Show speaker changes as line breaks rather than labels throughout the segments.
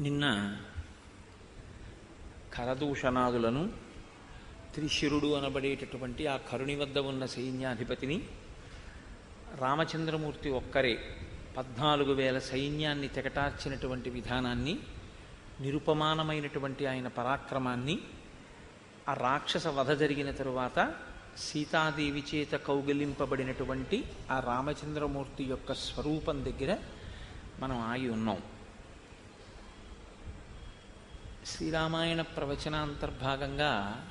నిన్న కరదూషణాదులను త్రిశిరుడు అనబడేటటువంటి ఆ కరుణి వద్ద ఉన్న సైన్యాధిపతిని రామచంద్రమూర్తి ఒక్కరే పద్నాలుగు వేల సైన్యాన్ని తెగటార్చినటువంటి విధానాన్ని నిరుపమానమైనటువంటి ఆయన పరాక్రమాన్ని ఆ రాక్షస వధ జరిగిన తరువాత సీతాదేవి చేత కౌగిలింపబడినటువంటి ఆ రామచంద్రమూర్తి యొక్క స్వరూపం దగ్గర మనం ఆగి ఉన్నాం. శ్రీరామాయణ ప్రవచనాంతర్భాగంగా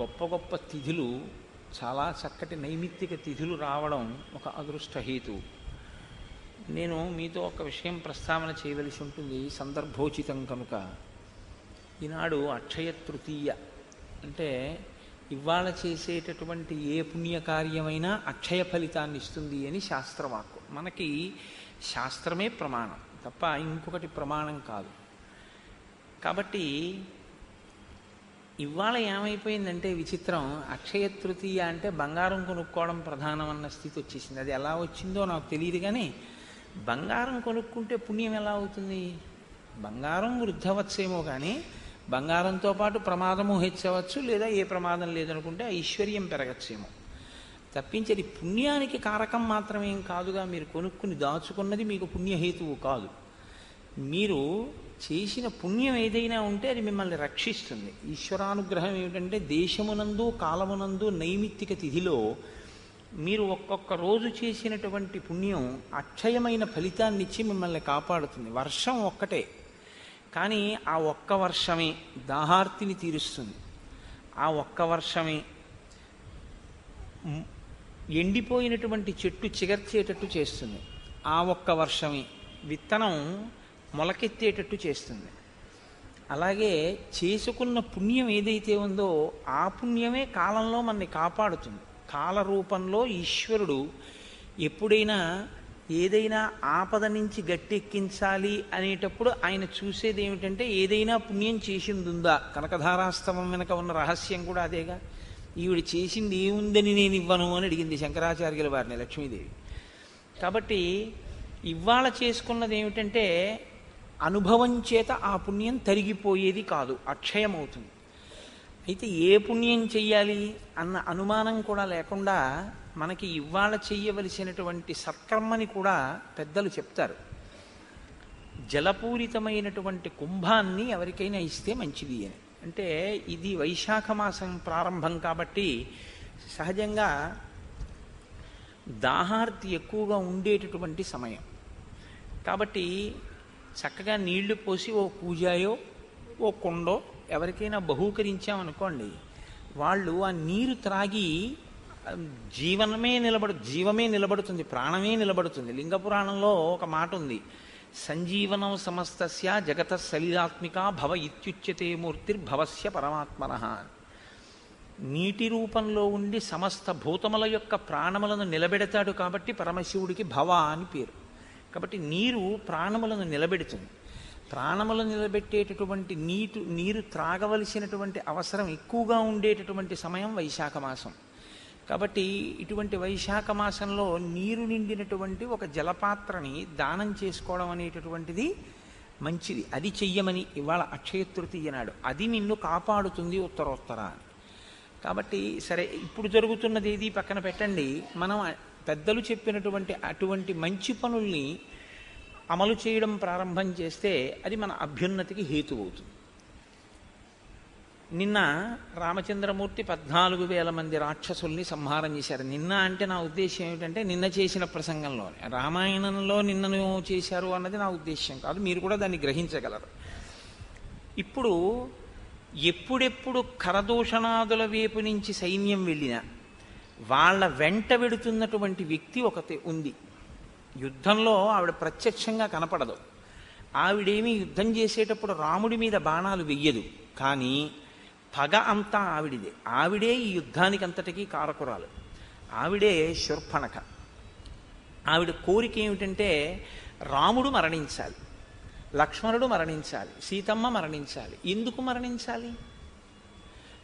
గొప్ప గొప్ప తిథులు చాలా చక్కటి నైమిత్తిక తిథులు రావడం ఒక అదృష్ట హేతు. నేను మీతో ఒక విషయం ప్రస్తావన చేయవలసి ఉంటుంది సందర్భోచితం కనుక. ఈనాడు అక్షయ తృతీయ అంటే ఇవాళ చేసేటటువంటి ఏ పుణ్యకార్యమైనా అక్షయ ఫలితాన్ని ఇస్తుంది అని శాస్త్రవాక్కు. మనకి శాస్త్రమే ప్రమాణం తప్ప ఇంకొకటి ప్రమాణం కాదు. కాబట్టి ఇవాళ ఏమైపోయిందంటే విచిత్రం. అక్షయ తృతీయ అంటే బంగారం కొనుక్కోవడం ప్రధానమన్న స్థితి వచ్చేసింది. అది ఎలా వచ్చిందో నాకు తెలియదు కానీ బంగారం కొనుక్కుంటే పుణ్యం ఎలా అవుతుంది? బంగారం వృద్ధవచ్చేమో కానీ బంగారంతో పాటు ప్రమాదము హెచ్చవచ్చు లేదా ఏ ప్రమాదం లేదనుకుంటే ఐశ్వర్యం పెరగచ్చేమో. తప్పించేది పుణ్యానికి కారకం మాత్రమేం కాదుగా. మీరు కొనుక్కుని దాచుకున్నది మీకు పుణ్యహేతువు కాదు. మీరు చేసిన పుణ్యం ఏదైనా ఉంటే అది మిమ్మల్ని రక్షిస్తుంది. ఈశ్వరానుగ్రహం ఏమిటంటే దేశమునందు కాలమునందు నైమిత్తిక తిథిలో మీరు ఒక్కొక్క రోజు చేసినటువంటి పుణ్యం అక్షయమైన ఫలితాన్ని ఇచ్చి మిమ్మల్ని కాపాడుతుంది. వర్షం ఒక్కటే. కానీ ఆ ఒక్క వర్షమే దాహార్తిని తీరుస్తుంది. ఆ ఒక్క వర్షమే ఎండిపోయినటువంటి చెట్టు చిగర్చేటట్టు చేస్తుంది. ఆ ఒక్క వర్షమే విత్తనం మొలకెత్తేటట్టు చేస్తుంది. అలాగే చేసుకున్న పుణ్యం ఏదైతే ఉందో ఆ పుణ్యమే కాలంలో మనని కాపాడుతుంది. కాల రూపంలో ఈశ్వరుడు ఎప్పుడైనా ఏదైనా ఆపద నుంచి గట్టెక్కించాలి అనేటప్పుడు ఆయన చూసేది ఏమిటంటే ఏదైనా పుణ్యం చేసింది ఉందా కనకధారాస్తవం వెనక ఉన్న రహస్యం కూడా అదేగా. ఈవిడ చేసింది ఏముందని నేను ఇవ్వను అని అడిగింది శంకరాచార్యుల వారిని లక్ష్మీదేవి. కాబట్టి ఇవాళ చేసుకున్నది ఏమిటంటే అనుభవం చేత ఆ పుణ్యం తరిగిపోయేది కాదు అక్షయమవుతుంది. అయితే ఏ పుణ్యం చెయ్యాలి అన్న అనుమానం కూడా లేకుండా మనకి ఇవాళ చెయ్యవలసినటువంటి సత్కర్మని కూడా పెద్దలు చెప్తారు. జలపూరితమైనటువంటి కుంభాన్ని ఎవరికైనా ఇస్తే మంచిది అని. అంటే ఇది వైశాఖ మాసం ప్రారంభం కాబట్టి సహజంగా దాహార్తి ఎక్కువగా ఉండేటటువంటి సమయం. కాబట్టి చక్కగా నీళ్ళు పోసి ఓ పూజాయో ఓ కుండో ఎవరికైనా బహూకరించామనుకోండి వాళ్ళు ఆ నీరు త్రాగి జీవనమే నిలబడు జీవమే నిలబడుతుంది ప్రాణమే నిలబడుతుంది. లింగ పురాణంలో ఒక మాట ఉంది. సంజీవనం సమస్తస్య జగత సలిలాత్మిక భవ ఇత్యుచ్యతే మూర్తిర్భవస్య పరమాత్మన. నీటి రూపంలో ఉండి సమస్త భూతముల యొక్క ప్రాణములను నిలబెడతాడు కాబట్టి పరమశివుడికి భవ అని పేరు. కాబట్టి నీరు ప్రాణములను నిలబెడుతుంది. ప్రాణములను నిలబెట్టేటటువంటి నీటు నీరు త్రాగవలసినటువంటి అవసరం ఎక్కువగా ఉండేటటువంటి సమయం వైశాఖ మాసం. కాబట్టి ఇటువంటి వైశాఖ మాసంలో నీరు నిండినటువంటి ఒక జలపాత్రని దానం చేసుకోవడం అనేటటువంటిది మంచిది. అది చెయ్యమని ఇవాళ అక్షయ తృతీయ నాడు. అది నిన్ను కాపాడుతుంది ఉత్తరోత్తర కాబట్టి సరే ఇప్పుడు జరుగుతున్నది ఏది? పక్కన పెట్టండి. మనం పెద్దలు చెప్పినటువంటి అటువంటి మంచి పనుల్ని అమలు చేయడం ప్రారంభం చేస్తే అది మన అభ్యున్నతికి హేతు అవుతుంది నిన్న రామచంద్రమూర్తి పద్నాలుగు వేల మంది రాక్షసుల్ని సంహారం చేశారు. నిన్న అంటే నా ఉద్దేశం ఏమిటంటే నిన్న చేసిన ప్రసంగంలో రామాయణంలో నిన్నను చేశారు అన్నది నా ఉద్దేశం కాదు. మీరు కూడా దాన్ని గ్రహించగలరు. ఇప్పుడు ఎప్పుడెప్పుడు కరదూషణాదుల వైపు నుంచి సైన్యం వెళ్ళినా వాళ్ళ వెంట వెడుతున్నటువంటి వ్యక్తి ఒకటి ఉంది. యుద్ధంలో ఆవిడ ప్రత్యక్షంగా కనపడదు. ఆవిడేమీ యుద్ధం చేసేటప్పుడు రాముడి మీద బాణాలు వెయ్యదు. కానీ పగ అంతా ఆవిడిదే. ఆవిడే ఈ యుద్ధానికి అంతటికీ కారకురాలు. ఆవిడే శూర్పణక ఆవిడ కోరిక ఏమిటంటే రాముడు మరణించాలి. లక్ష్మణుడు మరణించాలి. సీతమ్మ మరణించాలి. ఎందుకు మరణించాలి?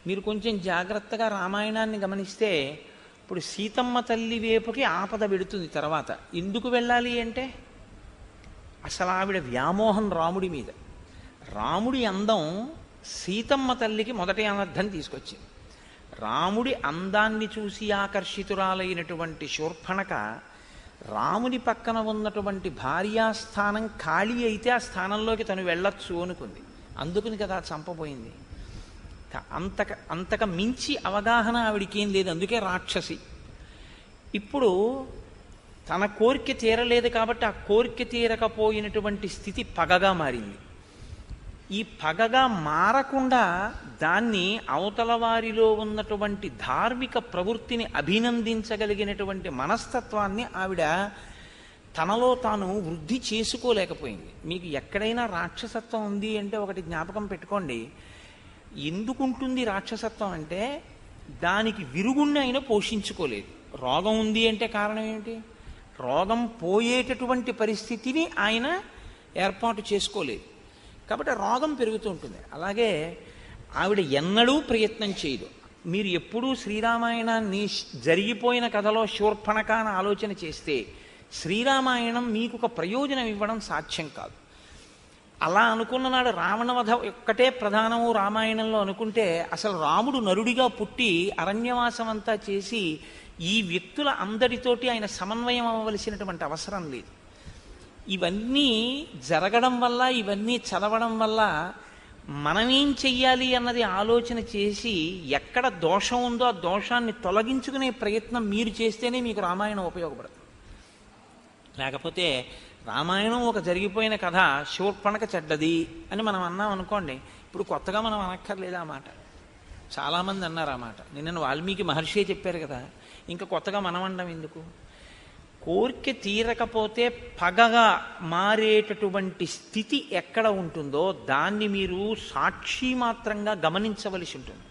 మీరు కొంచెం జాగ్రత్తగా రామాయణాన్ని గమనిస్తే ఇప్పుడు సీతమ్మ తల్లి వేపుకి ఆపద పెడుతుంది తర్వాత. ఎందుకు వెళ్ళాలి అంటే? అసలు ఆవిడ వ్యామోహం రాముడి మీద. రాముడి అందం సీతమ్మ తల్లికి మొదటి అనర్థం తీసుకొచ్చింది. రాముడి అందాన్ని చూసి ఆకర్షితురాలైనటువంటి శూర్పణక రాముని పక్కన ఉన్నటువంటి భార్యాస్థానం ఖాళీ అయితే ఆ స్థానంలోకి తను వెళ్ళొచ్చు అనుకుంది. అందుకుని కదా చంపబోయింది అంతక అంతక మించి అవగాహన ఆవిడికేం లేదు అందుకే రాక్షసి. ఇప్పుడు తన కోరిక తీరలేదు కాబట్టి ఆ కోరిక తీరకపోయినటువంటి స్థితి పగగా మారింది. ఈ పగగా మారకుండా దాన్ని అవతల వారిలో ఉన్నటువంటి ధార్మిక ప్రవృత్తిని అభినందించగలిగినటువంటి మనస్తత్వాన్ని ఆవిడ తనలో తాను వృద్ధి చేసుకోలేకపోయింది. మీకు ఎక్కడైనా రాక్షసత్వం ఉంది అంటే ఒకటి జ్ఞాపకం పెట్టుకోండి. ఎందుకుంటుంది రాక్షసత్వం అంటే దానికి విరుగుణ్ణి అయినా పోషించుకోలేదు. రోగం ఉంది అంటే కారణం ఏమిటి? రోగం పోయేటటువంటి పరిస్థితిని ఆయన ఏర్పాటు చేసుకోలేదు. కాబట్టి రోగం పెరుగుతూ ఉంటుంది. అలాగే ఆవిడ ఎన్నడూ ప్రయత్నం చేయదు. మీరు ఎప్పుడూ శ్రీరామాయణాన్ని జరిగిపోయిన కథలో శూర్పణకాన ఆలోచన చేస్తే శ్రీరామాయణం మీకు ఒక ప్రయోజనం ఇవ్వడం సాధ్యం కాదు. అలా అనుకున్న నాడు రావణవధ ఒక్కటే ప్రధానము రామాయణంలో అనుకుంటే అసలు రాముడు నరుడిగా పుట్టి అరణ్యవాసం అంతా చేసి ఈ వ్యక్తుల అందరితోటి ఆయన సమన్వయం అవ్వవలసినటువంటి అవసరం లేదు. ఇవన్నీ జరగడం వల్ల ఇవన్నీ చదవడం వల్ల మనమేం చెయ్యాలి అన్నది ఆలోచన చేసి ఎక్కడ దోషం ఉందో ఆ దోషాన్ని తొలగించుకునే ప్రయత్నం మీరు చేస్తేనే మీకు రామాయణం ఉపయోగపడుతుంది. లేకపోతే రామాయణం ఒక జరిగిపోయిన కథ శూర్పణక చెడ్డది అని మనం అన్నాం అనుకోండి ఇప్పుడు కొత్తగా మనం అనక్కర్లేదు ఆ మాట. చాలామంది అన్నారు ఆ మాట. నిన్న వాల్మీకి మహర్షి చెప్పారు కదా ఇంకా కొత్తగా మనం అనడం ఎందుకు? కోరిక తీరకపోతే పగగా మారేటటువంటి స్థితి ఎక్కడ ఉంటుందో దాన్ని మీరు సాక్షి మాత్రంగా గమనించవలసి ఉంటుంది.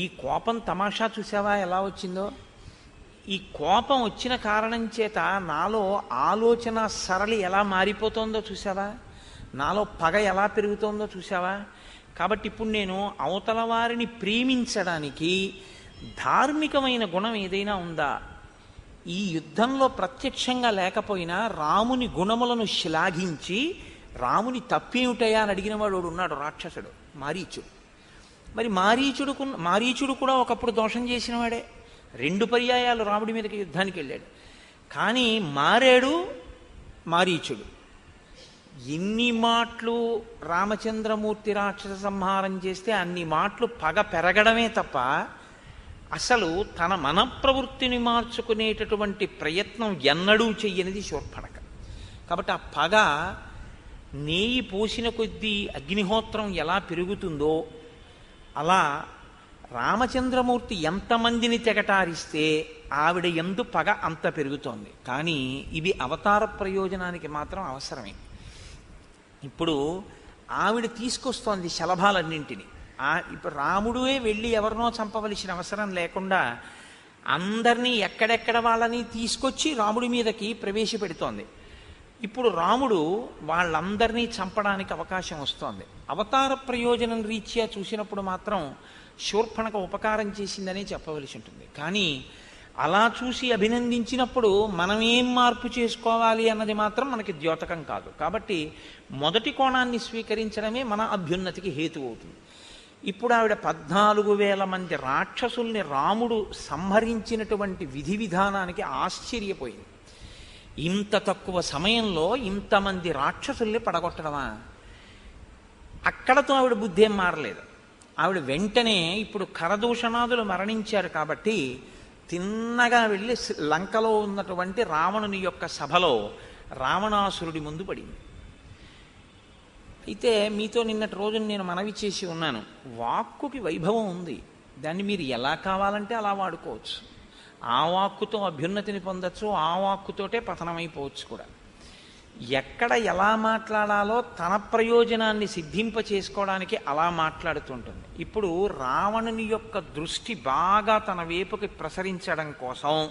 ఈ కోపం తమాషా చూసావా ఎలా వచ్చిందో? ఈ కోపం వచ్చిన కారణం చేత నాలో ఆలోచన సరళి ఎలా మారిపోతుందో చూసావా నాలో పగ ఎలా పెరుగుతోందో చూసావా కాబట్టి ఇప్పుడు నేను అవతల వారిని ప్రేమించడానికి ధార్మికమైన గుణం ఏదైనా ఉందా? ఈ యుద్ధంలో ప్రత్యక్షంగా లేకపోయినా రాముని గుణములను శ్లాఘించి రాముని తప్పేమిటయా అని అడిగిన వాడు ఉన్నాడు రాక్షసుడు మారీచుడు. మరి మారీచుడుకు మారీచుడు కూడా ఒకప్పుడు దోషం చేసినవాడే రెండు పర్యాయాలు రాముడి మీదకి యుద్ధానికి వెళ్ళాడు. కానీ మారాడు మారీచుడు. ఎన్ని మాటలు రామచంద్రమూర్తి రాక్షస సంహారం చేస్తే అన్ని మాటలు పగ పెరగడమే తప్ప అసలు తన మన ప్రవృత్తిని మార్చుకునేటటువంటి ప్రయత్నం ఎన్నడూ చెయ్యనిది శూర్పణక కాబట్టి ఆ పగ నేయి పోసిన కొద్దీ అగ్నిహోత్రం ఎలా పెరుగుతుందో అలా రామచంద్రమూర్తి ఎంతమందిని తెగటారిస్తే ఆవిడ ఎందు పగ అంత పెరుగుతోంది. కానీ ఇవి అవతార ప్రయోజనానికి మాత్రం అవసరమే. ఇప్పుడు ఆవిడ తీసుకొస్తోంది శలభాలన్నింటినీ. ఆ ఇప్పుడు రాముడే వెళ్ళి ఎవరినో చంపవలసిన అవసరం లేకుండా అందరినీ ఎక్కడెక్కడ వాళ్ళని తీసుకొచ్చి రాముడి మీదకి ప్రవేశపెడుతోంది. ఇప్పుడు రాముడు వాళ్ళందరినీ చంపడానికి అవకాశం వస్తోంది. అవతార ప్రయోజనం రీత్యా చూసినప్పుడు మాత్రం శూర్పణకు ఉపకారం చేసిందనే చెప్పవలసి ఉంటుంది. కానీ అలా చూసి అభినందించినప్పుడు మనం ఏం మార్పు చేసుకోవాలి అన్నది మాత్రం మనకి ద్యోతకం కాదు. కాబట్టి మొదటి కోణాన్ని స్వీకరించడమే మన అభ్యున్నతికి హేతు అవుతుంది. ఇప్పుడు ఆవిడ పద్నాలుగు వేల మంది రాక్షసుల్ని రాముడు సంహరించినటువంటి విధి విధానానికి ఆశ్చర్యపోయింది. ఇంత తక్కువ సమయంలో ఇంతమంది రాక్షసుల్ని పడగొట్టడమా? అక్కడతో ఆవిడ బుద్ధి ఏం మారలేదు. ఆవిడ వెంటనే ఇప్పుడు కరదూషణాదులు మరణించారు కాబట్టి తిన్నగా వెళ్ళి లంకలో ఉన్నటువంటి రావణుని యొక్క సభలో రావణాసురుడి ముందు పడింది. అయితే మీతో నిన్నటి రోజున నేను మనవి చేసి ఉన్నాను. వాక్కుకి వైభవం ఉంది. దాన్ని మీరు ఎలా కావాలంటే అలా వాడుకోవచ్చు. ఆ వాక్కుతో అభ్యున్నతిని పొందొచ్చు ఆ వాక్కుతోటే పతనమైపోవచ్చు కూడా. ఎక్కడ ఎలా మాట్లాడాలో తన ప్రయోజనాన్ని సిద్ధింప చేసుకోవడానికి అలా మాట్లాడుతుంటుంది. ఇప్పుడు రావణుని యొక్క దృష్టి బాగా తన వైపుకి ప్రసరించడం కోసం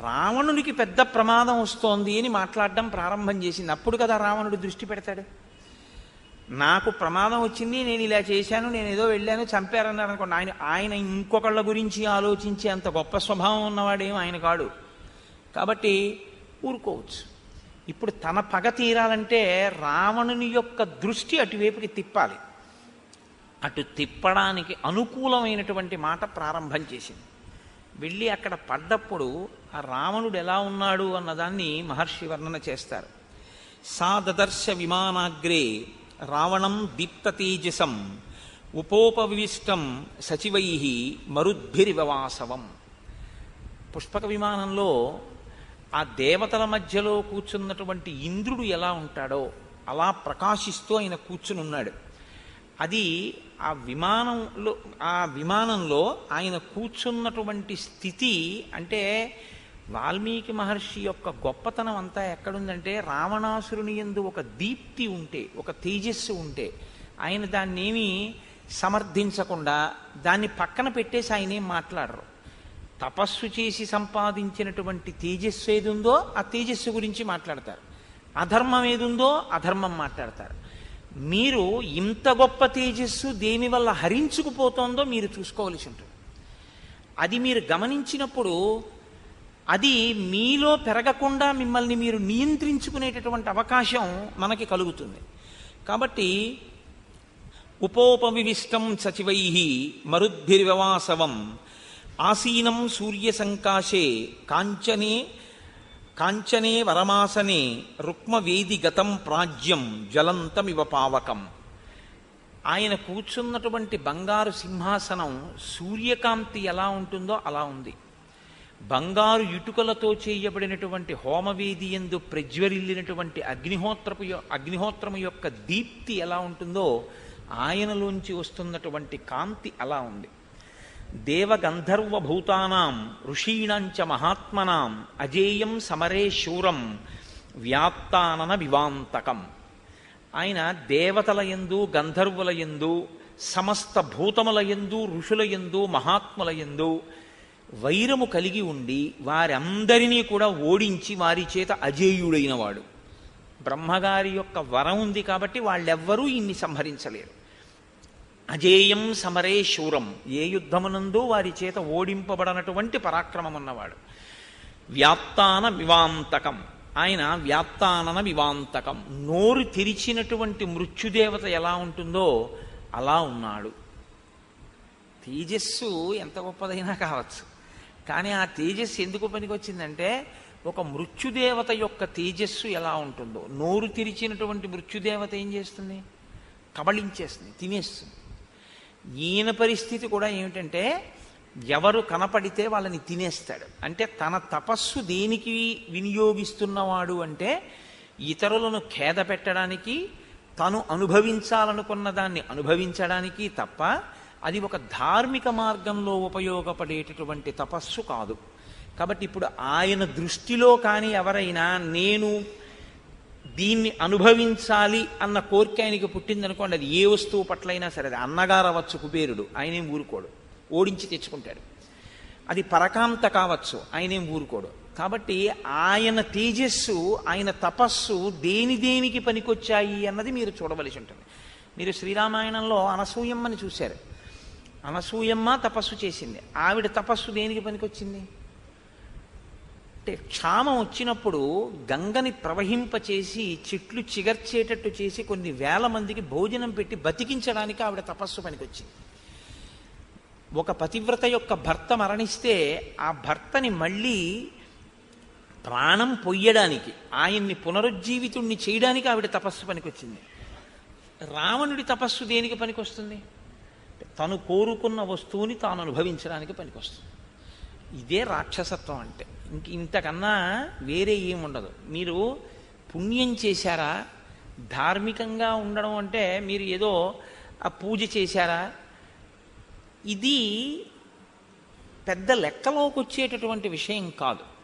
రావణునికి పెద్ద ప్రమాదం వస్తోంది అని మాట్లాడడం ప్రారంభం చేసింది. అప్పుడు కదా రావణుడు దృష్టి పెడతాడు. నాకు ప్రమాదం వచ్చింది నేను ఇలా చేశాను నేను ఏదో వెళ్ళాను చంపారన్నారు అనుకోండి ఆయన ఆయన ఇంకొకళ్ళ గురించి ఆలోచించే అంత గొప్ప స్వభావం ఉన్నవాడేం ఆయన కాడు. కాబట్టి ఊరుకోవచ్చు. ఇప్పుడు తన పగ తీరాలంటే రావణుని యొక్క దృష్టి అటువైపుకి తిప్పాలి. అటు తిప్పడానికి అనుకూలమైనటువంటి మాట ప్రారంభం చేసింది. వెళ్ళి అక్కడ పడ్డప్పుడు ఆ రావణుడు ఎలా ఉన్నాడు అన్నదాన్ని మహర్షి వర్ణన చేస్తారు. సా దదర్శ విమానాగ్రే రావణం దీప్త తేజసం ఉపోపవిష్టం సచివై మరుద్భిరివవాసవం. పుష్పక విమానంలో ఆ దేవతల మధ్యలో కూర్చున్నటువంటి ఇంద్రుడు ఎలా ఉంటాడో అలా ప్రకాశిస్తూ ఆయన కూర్చుని ఉన్నాడు. అది ఆ విమానంలో ఆ విమానంలో ఆయన కూర్చున్నటువంటి స్థితి అంటే వాల్మీకి మహర్షి యొక్క గొప్పతనం అంతా ఎక్కడుందంటే రావణాసురుని ఎందు ఒక దీప్తి ఉంటే ఒక తేజస్సు ఉంటే ఆయన దాన్ని ఏమీ సమర్థించకుండా దాన్ని పక్కన పెట్టేసి ఆయన ఏం మాట్లాడరు. తపస్సు చేసి సంపాదించినటువంటి తేజస్సు ఏది ఉందో ఆ తేజస్సు గురించి మాట్లాడతారు. అధర్మం ఏదుందో అధర్మం మాట్లాడతారు. మీరు ఇంత గొప్ప తేజస్సు దేని వల్ల హరించుకుపోతోందో మీరు చూసుకోవలసి ఉంటుంది. అది మీరు గమనించినప్పుడు అది మీలో పెరగకుండా మిమ్మల్ని మీరు నియంత్రించుకునేటటువంటి అవకాశం మనకి కలుగుతుంది. కాబట్టి ఉపోపవివిష్టం సచివై మరుద్భిర్వవాసవం ఆసీనం సూర్యసంకాశే కాంచనే కాంచనే వరమాసనే రుక్మవేదిగతం ప్రాజ్యం జ్వలంతమివ పావకం. ఆయన కూర్చున్నటువంటి బంగారు సింహాసనం సూర్యకాంతి ఎలా ఉంటుందో అలా ఉంది. బంగారు ఇటుకలతో చేయబడినటువంటి హోమవేది ఎందు ప్రజ్వరిల్లినటువంటి అగ్నిహోత్రపు అగ్నిహోత్రము యొక్క దీప్తి ఎలా ఉంటుందో ఆయనలోంచి వస్తున్నటువంటి కాంతి అలా ఉంది. దేవగంధర్వభూతానాం ఋషీణంచ మహాత్మనాం అజేయం సమరే శూరం వ్యాప్తానన వివాంతకం. ఆయన దేవతల యందు గంధర్వుల ఎందు సమస్త భూతముల ఎందు ఋషుల ఎందు మహాత్ముల ఎందు వైరము కలిగి ఉండి వారందరినీ కూడా ఓడించి వారి చేత అజేయుడైన వాడు. బ్రహ్మగారి యొక్క వరం ఉంది కాబట్టి వాళ్ళెవ్వరూ ఇన్ని సంహరించలేరు. అజేయం సమరే శూరం. ఏ యుద్ధమునందు వారి చేత ఓడింపబడనటువంటి పరాక్రమం ఉన్నవాడు వ్యాప్తాన వివాంతకం. ఆయన వ్యాప్తానన వివాంతకం. నోరు తెరిచినటువంటి మృత్యుదేవత ఎలా ఉంటుందో అలా ఉన్నాడు. తేజస్సు ఎంత గొప్పదైనా కావచ్చు. కానీ ఆ తేజస్సు ఎందుకు పనికొచ్చిందంటే ఒక మృత్యుదేవత యొక్క తేజస్సు ఎలా ఉంటుందో. నోరు తెరిచినటువంటి మృత్యుదేవత ఏం చేస్తుంది? కబళించేస్తుంది తినేస్తుంది. ఈయన పరిస్థితి కూడా ఏమిటంటే ఎవరు కనపడితే వాళ్ళని తినేస్తాడు. అంటే తన తపస్సు దేనికి వినియోగిస్తున్నవాడు అంటే ఇతరులను ఖేద పెట్టడానికి తను అనుభవించాలనుకున్న దాన్ని అనుభవించడానికి తప్ప అది ఒక ధార్మిక మార్గంలో ఉపయోగపడేటటువంటి తపస్సు కాదు. కాబట్టి ఇప్పుడు ఆయన దృష్టిలో కానీ ఎవరైనా నేను దీన్ని అనుభవించాలి అన్న కోరిక ఆయనకి పుట్టిందనుకోండి అది ఏ వస్తువు పట్లైనా సరే అది అన్నగారు అవ్వచ్చు కుబేరుడు ఆయనేం ఊరుకోడు. ఓడించి తెచ్చుకుంటాడు. అది పరకాంత కావచ్చు ఆయనేం ఊరుకోడు. కాబట్టి ఆయన తేజస్సు ఆయన తపస్సు దేని దేనికి పనికొచ్చాయి అన్నది మీరు చూడవలసి ఉంటుంది. మీరు శ్రీరామాయణంలో అనసూయమ్మని చూశారు. అనసూయమ్మ తపస్సు చేసింది. ఆవిడ తపస్సు దేనికి పనికొచ్చింది? అంటే క్షామం వచ్చినప్పుడు గంగని ప్రవహింపచేసి చెట్లు చిగర్చేటట్టు చేసి కొన్ని వేల మందికి భోజనం పెట్టి బతికించడానికి ఆవిడ తపస్సు పనికొచ్చింది. ఒక పతివ్రత యొక్క భర్త మరణిస్తే ఆ భర్తని మళ్ళీ ప్రాణం పొయ్యడానికి ఆయన్ని పునరుజ్జీవితుణ్ణి చేయడానికి ఆవిడ తపస్సు పనికొచ్చింది. రావణుడి తపస్సు దేనికి పనికొస్తుంది? తను కోరుకున్న వస్తువుని తాను అనుభవించడానికి పనికొస్తుంది. ఇదే రాక్షసత్వం అంటే. ఇంక ఇంతకన్నా వేరే ఏముండదు మీరు పుణ్యం చేశారా? ధార్మికంగా ఉండడం అంటే మీరు ఏదో ఆ పూజ చేశారా? ఇది పెద్ద లెక్కలోకి వచ్చేటటువంటి విషయం కాదు.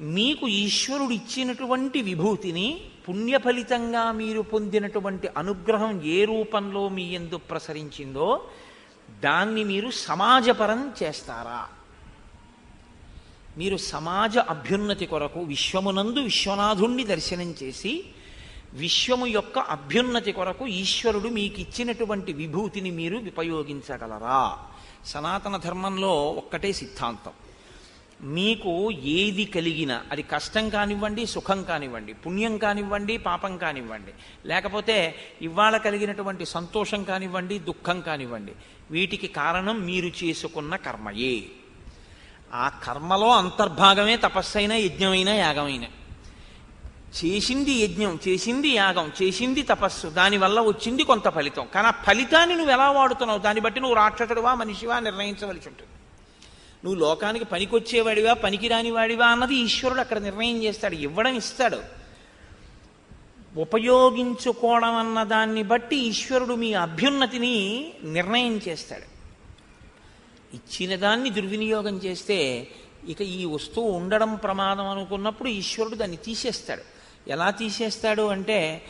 మీకు ఈశ్వరుడు ఇచ్చినటువంటి విభూతిని పుణ్య ఫలితంగా మీరు పొందినటువంటి అనుగ్రహం ఏ రూపంలో మీ ఎందు ప్రసరించిందో దాన్ని మీరు సమాజపరం చేస్తారా? మీరు సమాజ అభ్యున్నతి కొరకు విశ్వమునందు విశ్వనాథుణ్ణి దర్శనం చేసి విశ్వము యొక్క అభ్యున్నతి కొరకు ఈశ్వరుడు మీకు ఇచ్చినటువంటి విభూతిని మీరు ఉపయోగించగలరా సనాతన ధర్మంలో ఒక్కటే సిద్ధాంతం. మీకు ఏది కలిగినా అది కష్టం కానివ్వండి సుఖం కానివ్వండి పుణ్యం కానివ్వండి పాపం కానివ్వండి లేకపోతే ఇవాళ కలిగినటువంటి సంతోషం కానివ్వండి దుఃఖం కానివ్వండి వీటికి కారణం మీరు చేసుకున్న కర్మయే. ఆ కర్మలో అంతర్భాగమే తపస్సైన యజ్ఞమైన యాగమైన. చేసింది యజ్ఞం చేసింది యాగం చేసింది తపస్సు దానివల్ల వచ్చింది కొంత ఫలితం. కానీ ఆ ఫలితాన్ని నువ్వు ఎలా వాడుతున్నావు? దాన్ని బట్టి నువ్వు రాక్షసుడివా మనిషివా నిర్ణయించవలసి ఉంటుంది. నువ్వు లోకానికి పనికొచ్చేవాడివా పనికిరాని వాడివా అన్నది ఈశ్వరుడు అక్కడ నిర్ణయం చేస్తాడు ఇవ్వడం ఇస్తాడు. ఉపయోగించుకోవడం అన్న దాన్ని బట్టి ఈశ్వరుడు మీ అభ్యున్నతిని నిర్ణయం చేస్తాడు. ఇచ్చిన దాన్ని దుర్వినియోగం చేస్తే ఇక ఈ వస్తువు ఉండడం ప్రమాదం అనుకున్నప్పుడు ఈశ్వరుడు దాన్ని తీసేస్తాడు. ఎలా తీసేస్తాడు అంటే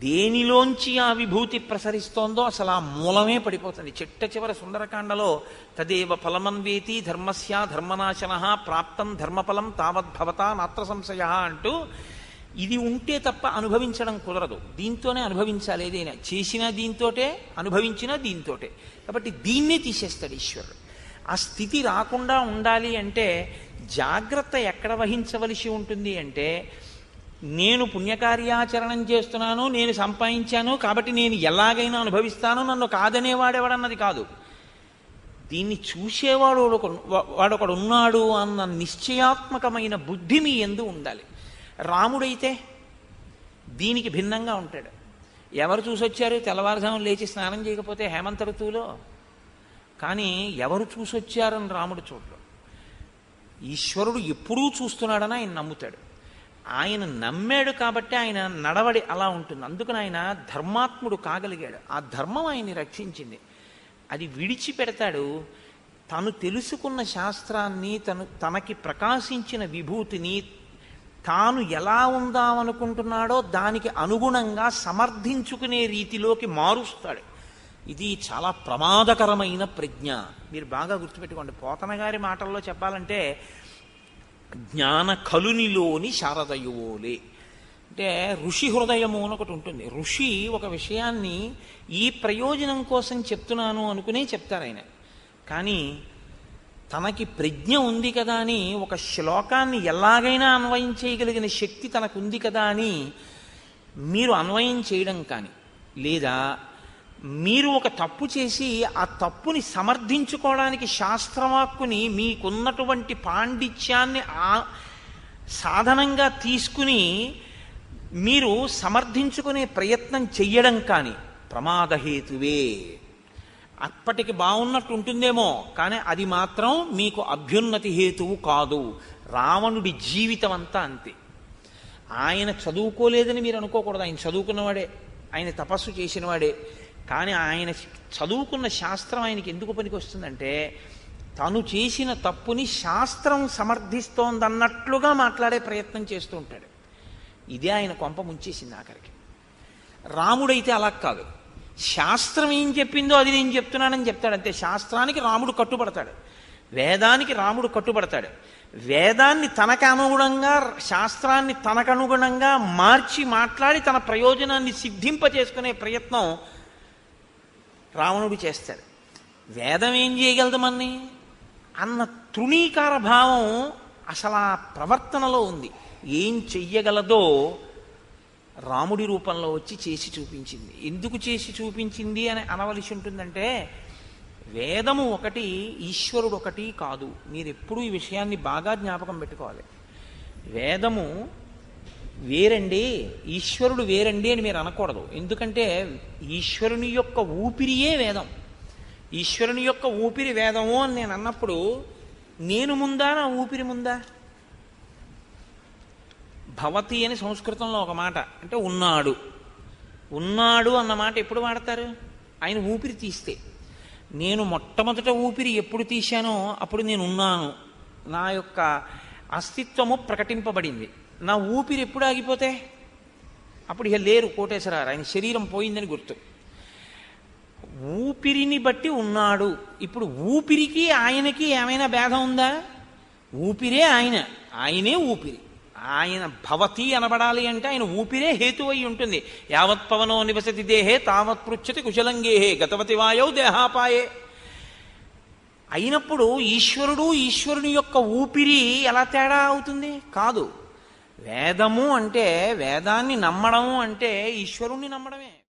దేనిలోంచి ఆ విభూతి ప్రసరిస్తోందో అసలు ఆ మూలమే పడిపోతుంది. చిట్ట చివర సుందరకాండలో తదేవ ఫలమన్వేతి ధర్మస్య ధర్మనాశన ప్రాప్తం ధర్మఫలం తావద్భవత నాత్ర సంశయ అంటూ ఇది ఉంటే తప్ప అనుభవించడం కుదరదు. దీంతోనే అనుభవించాలి ఏదైనా. చేసిన దీంతోటే అనుభవించిన దీంతోటే. కాబట్టి దీన్నే తీసేస్తాడు ఈశ్వరుడు. ఆ స్థితి రాకుండా ఉండాలి అంటే జాగ్రత్త ఎక్కడ వహించవలసి ఉంటుంది అంటే నేను పుణ్యకార్యాచరణం చేస్తున్నాను నేను సంపాదించాను కాబట్టి నేను ఎలాగైనా అనుభవిస్తాను నన్ను కాదనేవాడెవడన్నది కాదు. దీన్ని చూసేవాడు ఒకడు- వాడొకడు ఉన్నాడు అన్న నిశ్చయాత్మకమైన బుద్ధి మీ ఎందు ఉండాలి. రాముడైతే దీనికి భిన్నంగా ఉంటాడు. ఎవరు చూసొచ్చారు? తెల్లవారుజాము లేచి స్నానం చేయకపోతే హేమంత ఋతువులో కానీ ఎవరు చూసొచ్చారని రాముడు చూడడు. ఈశ్వరుడు ఎప్పుడూ చూస్తున్నాడని ఆయన నమ్ముతాడు. ఆయన నమ్మాడు కాబట్టి ఆయన నడవడి అలా ఉంటుంది. అందుకని ఆయన ధర్మాత్ముడు కాగలిగాడు. ఆ ధర్మం ఆయన్ని రక్షించింది. అది విడిచిపెడతాడు. తను తెలుసుకున్న శాస్త్రాన్ని తను తనకి ప్రకాశించిన విభూతిని తాను ఎలా ఉందామనుకుంటున్నాడో దానికి అనుగుణంగా సమర్థించుకునే రీతిలోకి మారుస్తాడు. ఇది చాలా ప్రమాదకరమైన ప్రజ్ఞ. మీరు బాగా గుర్తుపెట్టుకోండి. పోతన గారి మాటల్లో చెప్పాలంటే జ్ఞాన కలునిలోని శారదయువోలే అంటే ఋషి హృదయము అని ఒకటి ఉంటుంది. ఋషి ఒక విషయాన్ని ఈ ప్రయోజనం కోసం చెప్తున్నాను అనుకునే చెప్తారు ఆయన. కానీ తనకి ప్రజ్ఞ ఉంది కదా అని ఒక శ్లోకాన్ని ఎలాగైనా అన్వయం చేయగలిగిన శక్తి తనకు ఉంది కదా అని మీరు అన్వయం చేయడం కానీ లేదా మీరు ఒక తప్పు చేసి ఆ తప్పుని సమర్థించుకోవడానికి శాస్త్రవాక్కుని మీకున్నటువంటి పాండిత్యాన్ని ఆ సాధనంగా తీసుకుని మీరు సమర్థించుకునే ప్రయత్నం చెయ్యడం కానీ ప్రమాదహేతువే. అప్పటికి బాగున్నట్టు ఉంటుందేమో కానీ అది మాత్రం మీకు అభ్యున్నతి హేతువు కాదు. రావణుడి జీవితం అంతా అంతే. ఆయన చదువుకోలేదని మీరు అనుకోకూడదు. ఆయన చదువుకున్నవాడే ఆయన తపస్సు చేసినవాడే. కానీ ఆయన చదువుకున్న శాస్త్రం ఆయనకి ఎందుకు పనికి వస్తుందంటే తను చేసిన తప్పుని శాస్త్రం సమర్థిస్తోందన్నట్లుగా మాట్లాడే ప్రయత్నం చేస్తూ ఉంటాడు. ఇదే ఆయన కొంప ముంచేసింది ఆఖరికి. రాముడైతే అలా కాదు. శాస్త్రం ఏం చెప్పిందో అది నేను చెప్తున్నానని చెప్తాడు. అంతే శాస్త్రానికి రాముడు కట్టుబడతాడు. వేదానికి రాముడు కట్టుబడతాడు. వేదాన్ని తనకు అనుగుణంగా శాస్త్రాన్ని తనకు అనుగుణంగా మార్చి మాట్లాడి తన ప్రయోజనాన్ని సిద్ధింప చేసుకునే ప్రయత్నం రావణుడు చేస్తాడు. వేదం ఏం చేయగలదు మన్ని? అన్న తృణీకార భావం అసలు ఆ ప్రవర్తనలో ఉంది. ఏం చెయ్యగలదో రాముడి రూపంలో వచ్చి చేసి చూపించింది. ఎందుకు చేసి చూపించింది అని అనవలసి ఉంటుందంటే వేదము ఒకటి ఈశ్వరుడు ఒకటి కాదు. మీరు ఎప్పుడూ ఈ విషయాన్ని బాగా జ్ఞాపకం పెట్టుకోవాలి. వేదము వేరండి ఈశ్వరుడు వేరండి అని మీరు అనకూడదు. ఎందుకంటే ఈశ్వరుని యొక్క ఊపిరియే వేదం. ఈశ్వరుని యొక్క ఊపిరి వేదము అని నేను అన్నప్పుడు నేను ముందా నా ఊపిరి ముందా? భవతి అని సంస్కృతంలో ఒక మాట అంటే ఉన్నాడు. ఉన్నాడు అన్న మాట ఎప్పుడు వాడతారు? ఆయన ఊపిరి తీస్తే. నేను మొట్టమొదట ఊపిరి ఎప్పుడు తీశానో అప్పుడు నేను ఉన్నాను. నా యొక్క అస్తిత్వము ప్రకటింపబడింది. నా ఊపిరి ఎప్పుడు ఆగిపోతే? అప్పుడు ఇక లేరు కోటేశ్వరారు ఆయన శరీరం పోయిందని గుర్తు. ఊపిరిని బట్టి ఉన్నాడు. ఇప్పుడు ఊపిరికి ఆయనకి ఏమైనా భేదం ఉందా? ఊపిరే ఆయన. ఆయనే ఊపిరి. ఆయన భవతి అనబడాలి అంటే ఆయన ఊపిరే హేతు అయి ఉంటుంది. యావత్ పవనో నివసతి దేహే తావత్ పృచ్చతి కుశలంగేహే గతవతి వాయౌ దేహాపాయే. అయినప్పుడు ఈశ్వరుడు ఈశ్వరుని యొక్క ఊపిరి ఎలా తేడా అవుతుంది? కాదు. వేదము అంటే వేదాన్ని నమ్మడము అంటే ఈశ్వరుణ్ణి నమ్మడమే.